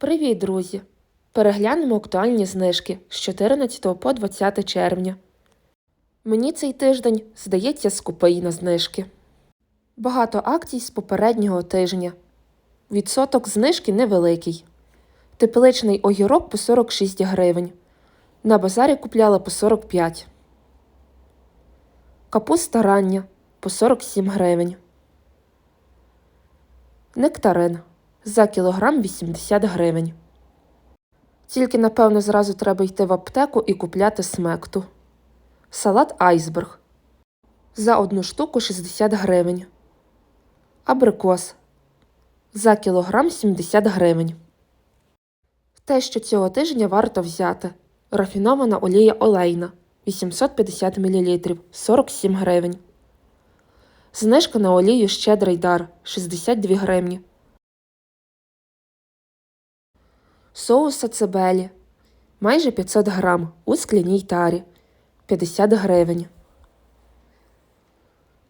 Привіт, друзі! Переглянемо актуальні знижки з 14 по 20 червня. Мені цей тиждень здається скупий на знижки. Багато акцій з попереднього тижня. Відсоток знижки невеликий. Тепличний огірок по 46 гривень. На базарі купляла по 45. Капуста рання по 47 гривень. Нектарин за кілограм 80 гривень. Тільки, напевно, зразу треба йти в аптеку і купляти смекту. Салат айсберг за одну штуку 60 гривень. Абрикос за кілограм 70 гривень. Те, що цього тижня варто взяти. Рафінована олія олейна 850 мл 47 гривень. Знижка на олію щедрий дар 62 гривні. Соус ацебелі майже 500 грам у скляній тарі 50 гривень.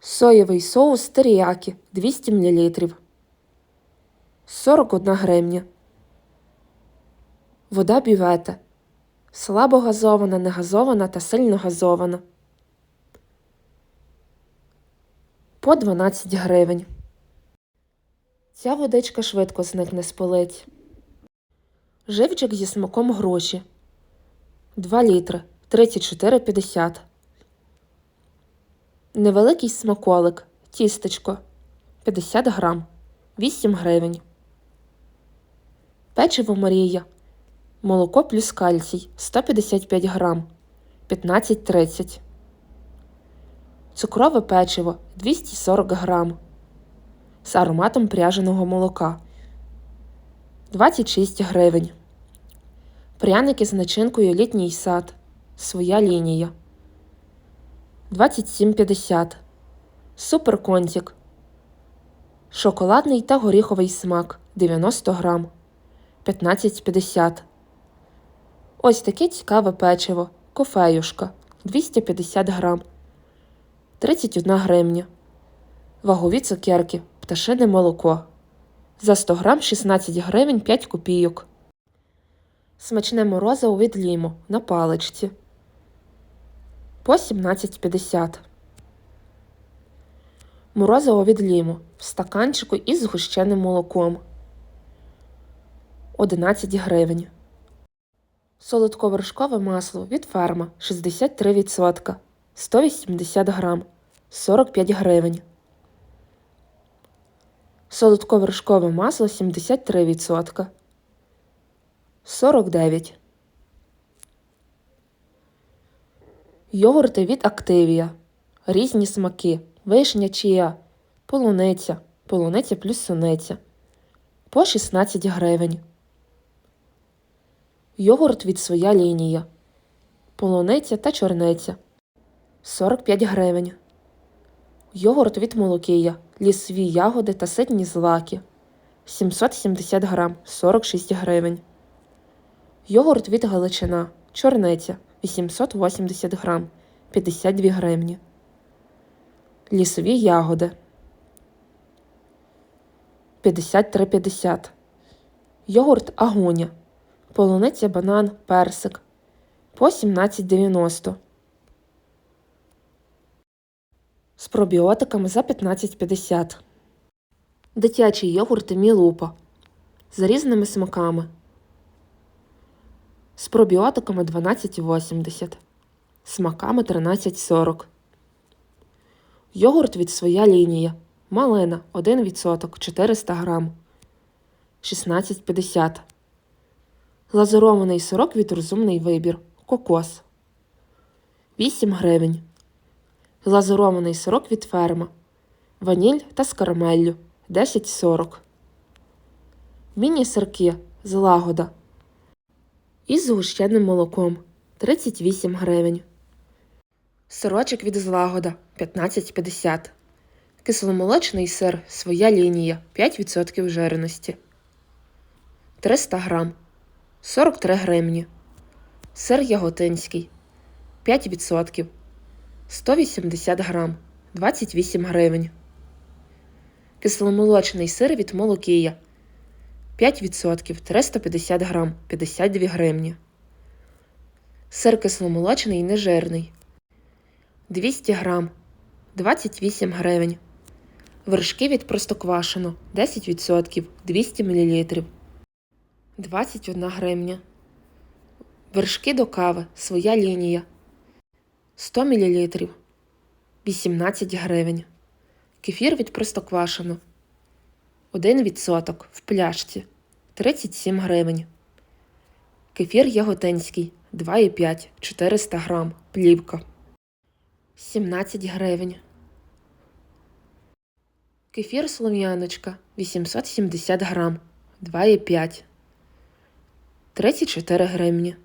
Соєвий соус теріякі 200 мл 41 гривня. Вода бювета слабо газована, негазована та сильно газована. По 12 гривень. Ця водичка швидко зникне з полиць. Живчик зі смаком гроші 2 літри 34,50. Невеликий смаколик. Тістечко 50 грам 8 гривень. Печиво Марія. Молоко плюс кальцій 155 грам 15,30. Цукрове печиво 240 грам з ароматом пряженого молока 26 гривень. Пряники з начинкою літній сад. Своя лінія 27,50. Суперконтік. Шоколадний та горіховий смак 90 грам 15,50. Ось таке цікаве печиво. Кофеюшка 250 грам 31 гривня. Вагові цукерки. Пташине молоко. За 100 грам 16 гривень 5 копійок. Смачне морозиво від ліму на паличці. По 17,50. Морозиво від ліму в стаканчику із згущеним молоком. 11 гривень. Солодковершкове масло від ферма 63%. 180 грам 45 гривень. Солодковершкове масло 73%. 49. Йогурти від Активія. Різні смаки. Вишня чия. Полуниця. Полуниця плюс суниця. По 16 гривень. Йогурт від своя лінія. Полуниця та чорниця. 45 гривень. Йогурт від молокія. Лісові ягоди та ситні злаки. 770 грам 46 гривень. Йогурт від Галичина. Чорниця 880 грам 52 гривні. Лісові ягоди 53,50. Йогурт Агуня. Полуниця банан персик по 17,90. З пробіотиками за 15,50. Дитячі йогурти Мілупа з різними смаками. З пробіотиками 12,80. Смаками 13,40. Йогурт від своя лінія. Малина 1% 400 грам. 16,50. Глазурований сирок від розумний вибір. Кокос 8 гривень. Глазурований сирок від ферма. Ваніль та з карамеллю 10,40. Міні-сирки з лагода. Із згущеним молоком 38 гривень. Сирочок від злагода 15,50. Кисломолочний сир своя лінія 5% жирності. 300 грам 43 гривні. Сир яготинський 5%. 180 грам 28 гривень. Кисломолочний сир від молокія 5% 350 грам 52 гривні. Сир кисломолочний нежирний 200 грам 28 гривень. Вершки від простоквашино 10% 200 мл 21 гривня. Вершки до кави своя лінія 100 мл 18 гривень. Кефір від простоквашино 1% в пляшці 37 гривень. Кефір яготинський 2,5 400 грам плівка 17 гривень. Кефір Слов'яночка 870 грам 2,5 34 гривні.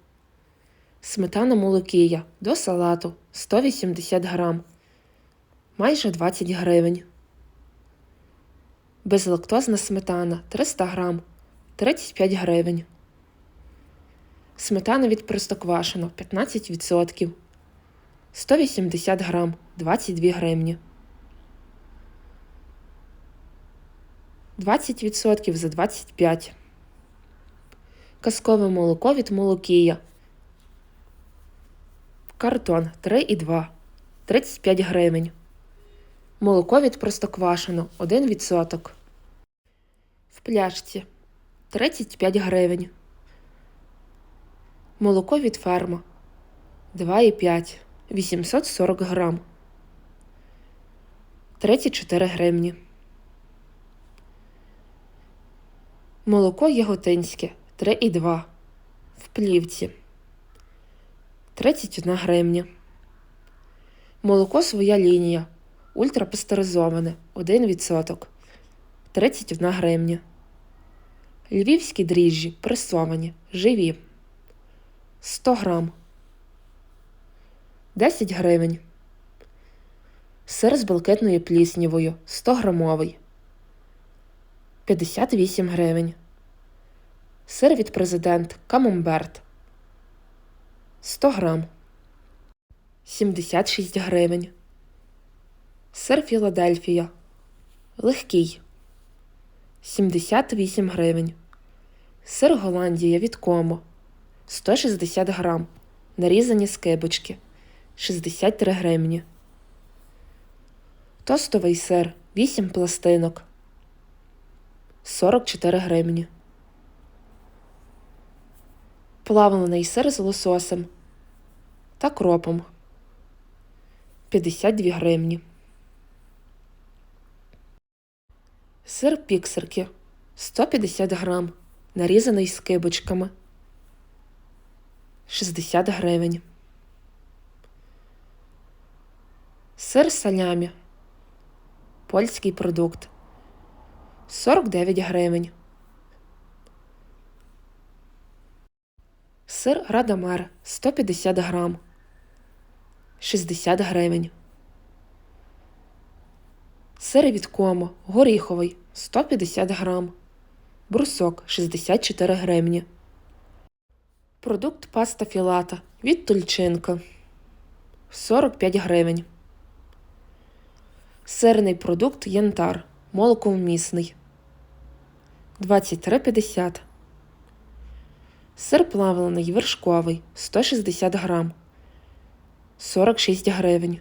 Сметана молокія до салату 180 грам майже 20 гривень. Безлактозна сметана 300 грам 35 гривень. Сметана від простоквашино 15%. 180 грам 22 гривні. 20% за 25. Казкове молоко від молокія. Картон 3,2 35 гривень. Молоко від простоквашино 1%. В пляшці 35 гривень. Молоко від ферма 2,5 840 грам. 34 гривні. Молоко яготинське 3,2 в плівці 31 гривня. Молоко своя лінія ультрапастеризоване 1%. 31 гривня. Львівські дріжджі пресовані, живі 100 грам 10 гривень. Сир з блакитною пліснявою 100 грамовий 58 гривень. Сир від президент Камамберт 100 грам 76 гривень. Сир Філадельфія. Легкий 78 гривень. Сир Голландія від Комо 160 грам. Нарізані скибочки 63 гривні. Тостовий сир 8 пластинок 44 гривні. Плавлений сир з лососем та кропом 52 гривні. Сир піксерки 150 грам, нарізаний скибочками 60 гривень. Сир салямі. Польський продукт 49 гривень. Сир Радамер 150 грам 60 гривень. Сир від Комо горіховий 150 грам. Брусок 64 гривні. Продукт паста філата від Тульчинка 45 гривень. Сирний продукт янтар молоковмісний 23,50. Сир плавлений вершковий 160 грам 46 гривень.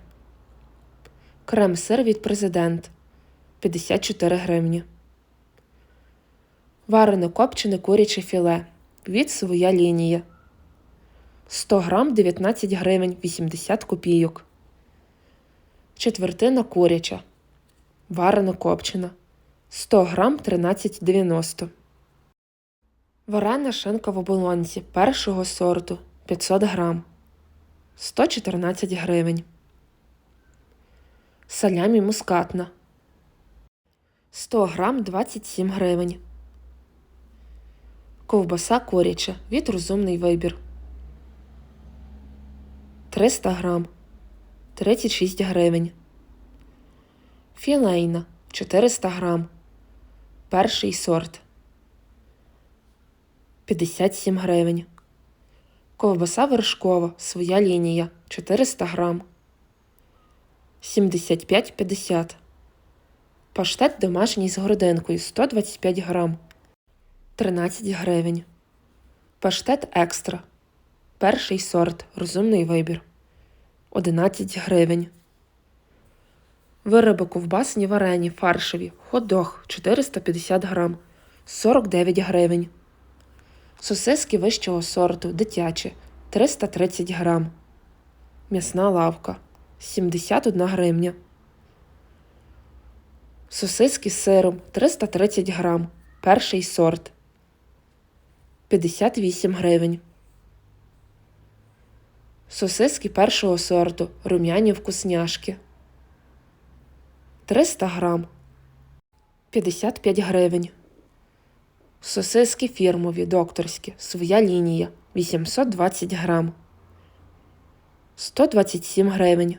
Крем-сир від президент 54 гривні. Варене копчене куряче філе від своя лінія 100 грам 19 гривень 80 копійок. Четвертина куряча. Варена копчена 100 грам 13,90. Варена шинка в оболонці першого сорту 500 грам 114 гривень. Салямі мускатна 100 грам 27 гривень. Ковбаса куряча від розумний вибір 300 грам 36 гривень. Філейна 400 грам. Перший сорт 57 гривень. Ковбаса вершкова своя лінія 400 грам 75,50. Паштет домашній з городинкою 125 грам 13 гривень. Паштет екстра. Перший сорт. Розумний вибір. 11 гривень. Вироби ковбасні варені фаршеві. Хот-дог 450 грам. 49 гривень. Сосиски вищого сорту. Дитячі 330 грам. М'ясна лавка 71 гривня. Сосиски з сиром 330 грам. Перший сорт 58 гривень. Сосиски першого сорту. Рум'яні вкусняшки 300 грам 55 гривень. Сосиски фірмові докторські. Своя лінія 820 грам 127 гривень.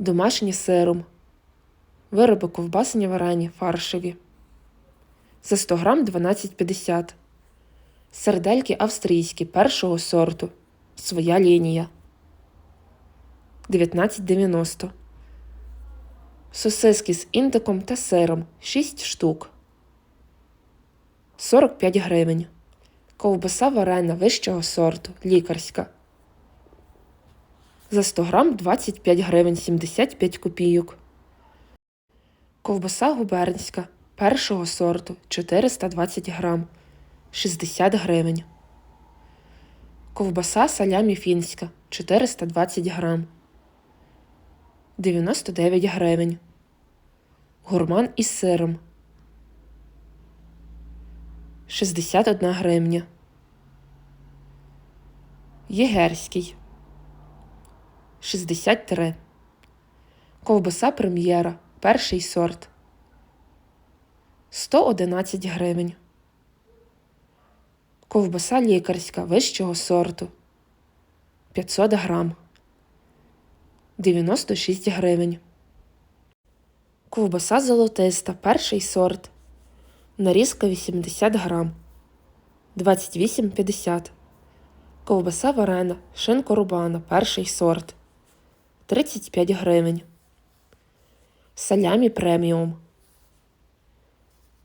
Домашні з сиром. Вироби ковбасні варені фаршеві. За 100 грам 12,50. Сердельки австрійські першого сорту. Своя лінія. 19,90. Сосиски з індиком та сиром 6 штук. 45 гривень. Ковбаса варена вищого сорту. Лікарська. За 100 грам 25 гривень 75 копійок. Ковбаса губернська першого сорту 420 грам 60 гривень. Ковбаса салямі фінська 420 грам 99 гривень. Гурман із сиром 61 гривня. Єгерський 63. Ковбаса прем'єра. Перший сорт 111 гривень. Ковбаса лікарська вищого сорту 500 грам 96 гривень. Ковбаса золотиста. Перший сорт. Нарізка 80 грам 28,50. Ковбаса варена. Шинко рубана. Перший сорт 35 гривень. Салямі преміум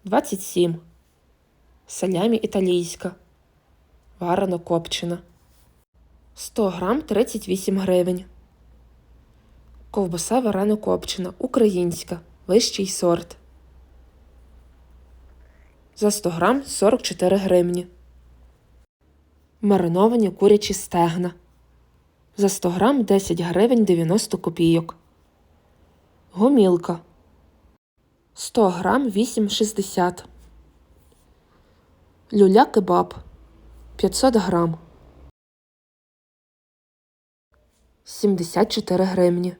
27. Салямі італійська. Варено копчена. 100 грам 38 гривень. Ковбаса варено копчена. Українська. Вищий сорт. За 100 грам 44 гривні. Мариновані курячі стегна. За 100 грам 10 гривень 90 копійок. Гомілка 100 грам 8,60. Люля кебаб 500 грам 74 гривні.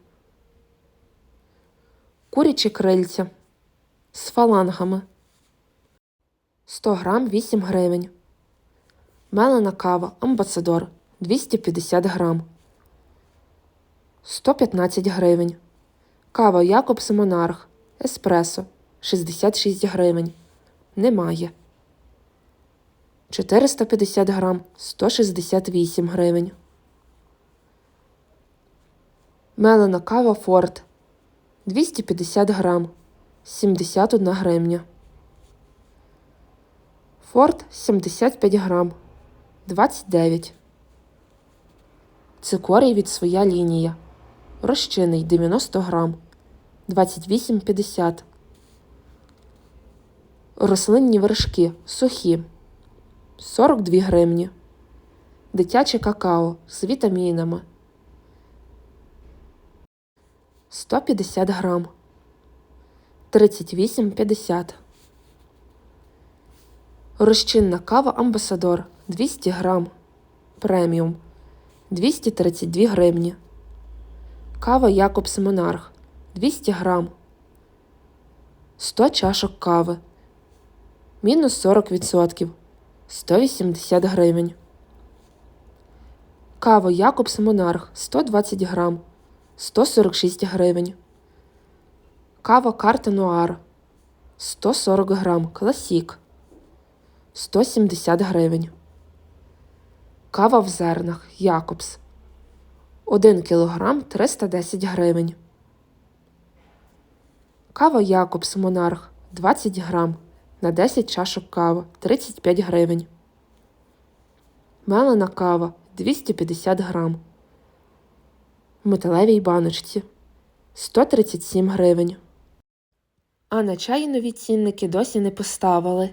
Курячі крильця з фалангами 100 грам 8 гривень. Мелена кава Амбасадор 250 грам 115 гривень. Кава Якобс Монарх Еспресо 66 гривень. Немає. 450 грам 168 гривень. Мелена кава Форт 250 грам 71 гривня. Форт 75 грам 29. Цикорій від своя лінія. Розчинний 90 грам 28,50. Рослинні вершки сухі 42 гривні. Дитяче какао з вітамінами 150 грам 38,50. Розчинна кава Амбасадор 200 грам преміум 232 гривні. Кава Якобс Монарх 200 грам. 100 чашок кави. Мінус 40% 180 гривень. Кава Якобс Монарх 120 грам. 146 гривень. Кава Карта Нуар. 140 грам. Класік. 170 гривень. Кава в зернах. Якобс 1 кілограм 310 гривень. Кава Якобс Монарх 20 грам на 10 чашок кави 35 гривень. Мелена кава 250 грам. В металевій баночці 137 гривень. А на чай нові цінники досі не поставили.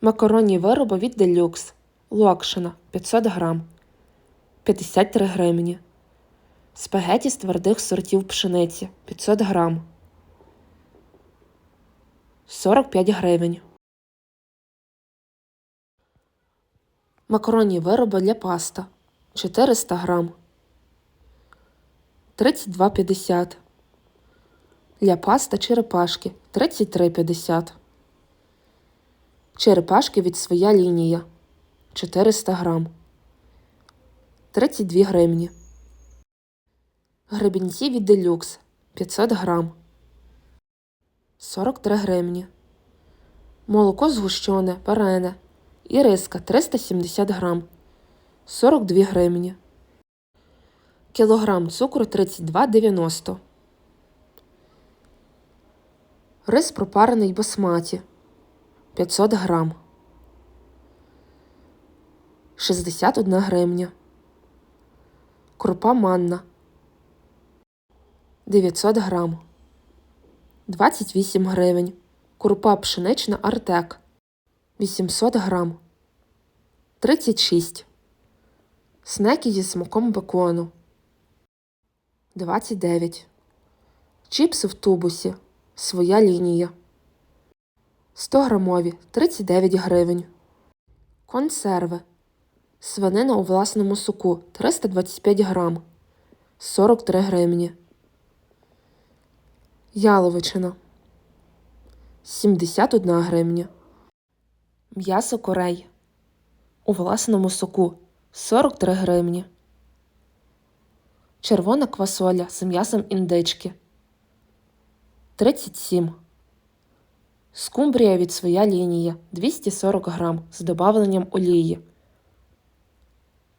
Макаронні вироби від Deluxe. Локшина 500 грам. 53 гривні. Спагеті з твердих сортів пшениці 500 грам. 45 гривень. Макаронні вироби для паста 400 грам. 32,50. Для паста черепашки 33,50. Черепашки від своя лінія 400 грам. 32 гривні. Гребінці від делюкс 500 грам. 43 гривні. Молоко згущене, варене. Іриска 370 грам. 42 гривні. Кілограм цукру 32,90. Рис пропарений басматі 500 грам. 61 гривня. Крупа манна 900 грам. 28 гривень. Крупа пшенична Артек 800 грам. 36. Снеки зі смаком бекону 29. Чіпси в тубусі. Своя лінія. 100 грамові 39 гривень. Консерви. Свинина у власному соку 325 грам 43 гривні. Яловичина 71 гривня. М'ясо корей у власному соку 43 гривні. Червона квасоля з м'ясом індички 37. Скумбрія від своя лінія 240 грам з добавленням олії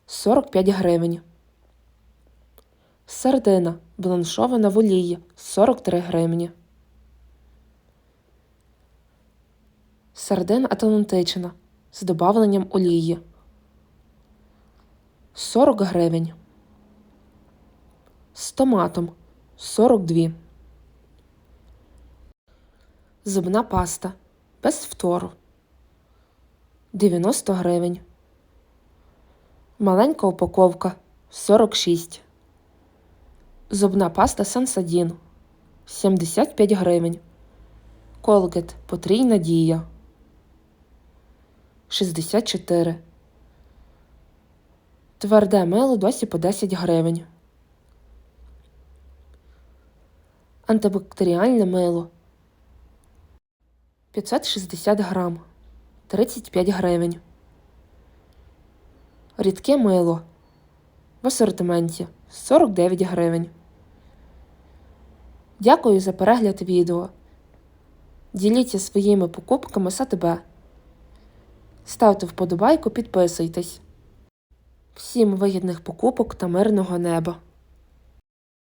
45 гривень. Сардина бланшована в олії 43 гривні. Сардина атлантична з добавленням олії 40 гривень. З томатом 42. Зубна паста без фтору 90 гривень. Маленька упаковка 46. Зубна паста Сансадін 75 гривень. Колгет потрійна дія 64. Тверде мило досі по 10 гривень. Антибактеріальне мило 560 грам 35 гривень. Рідке мило в асортименті 49 гривень. Дякую за перегляд відео. Діліться своїми покупками з тебе. Ставте вподобайку, підписуйтесь. Всім вигідних покупок та мирного неба!